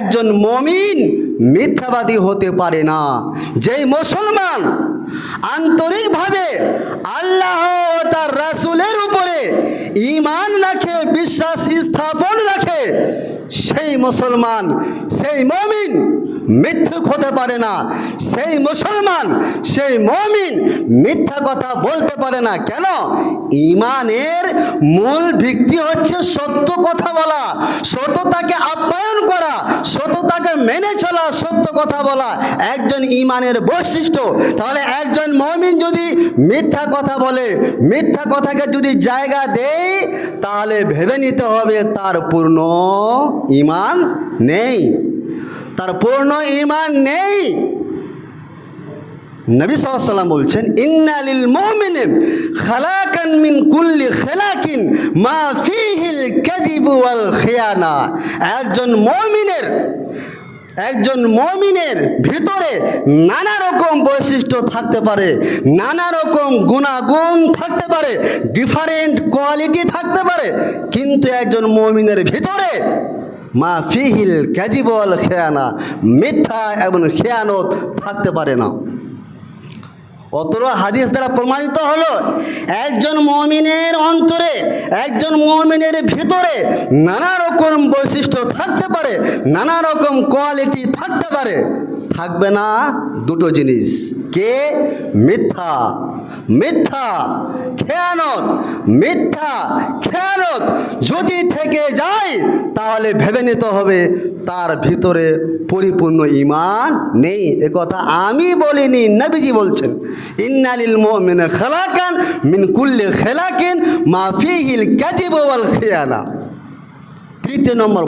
একজন মমিন মিথ্যাবাদী হতে পারে না। যেই মুসলমান আন্তরিকভাবে আল্লাহ ও তার রাসূলের উপরে ঈমান রাখে, বিশ্বাস স্থাপন রাখে, সেই মুসলমান, সেই মমিন মিথ্যুক হতে পারে না। সেই মুসলমান, সেই মমিন মিথ্যা কথা বলতে পারে না। কেন? ইমানের মূল ভিত্তি হচ্ছে সত্য কথা বলা সত্যতাকে আপ্যায়ন করা মেনে চলা, সত্য কথা বলা একজন ইমানের বৈশিষ্ট্য। তাহলে একজন মমিন যদি মিথ্যা কথা বলে, মিথ্যা কথাকে যদি জায়গা দেয়, তাহলে ভেবে নিতে হবে তার পূর্ণ ইমান নেই। তার পূর্ণ ইমান নেই। নবী সাল্লাম বলছেন ইন্নালিল মুমিনে খালাকান মিন কুল্লি খালাকিন মা ফিহিল কাযিবু ওয়াল খিয়ানা। একজন মুমিনের একজন মমিনের ভিতরে নানা রকম বৈশিষ্ট্য থাকতে পারে, নানা রকম গুণাগুণ থাকতে পারে ডিফারেন্ট কোয়ালিটি থাকতে পারে, কিন্তু একজন মমিনের ভিতরে মা ফিহিল ক্যাজিবল খেয়ানা, মিথ্যা এবং খেয়ানত থাকতে পারে না। অতর হাদিস দ্বারা প্রমাণিত হলো, একজন মমিনের অন্তরে, একজন মমিনের ভিতরে নানা রকম বৈশিষ্ট্য থাকতে পারে, নানা রকম কোয়ালিটি থাকতে পারে। থাকবে না দুটো জিনিস, কে? মিথ্যা। মিথ্যা, খেয়ানত। মিথ্যা, খেয়ানত। যদি থেকে যায়, তাহলে ভেবে নিতে হবে তার ভিতরে পরিপূর্ণ ইমান নেই। এ কথা আমি বলিনি, নবীজি বলছেন, ইন্নালিল মুমিনে খেলাকান মিন কুল্লে খেলাকিন মাফিহিল ক্যাজিবাল খেয়ানা। তৃতীয় নম্বর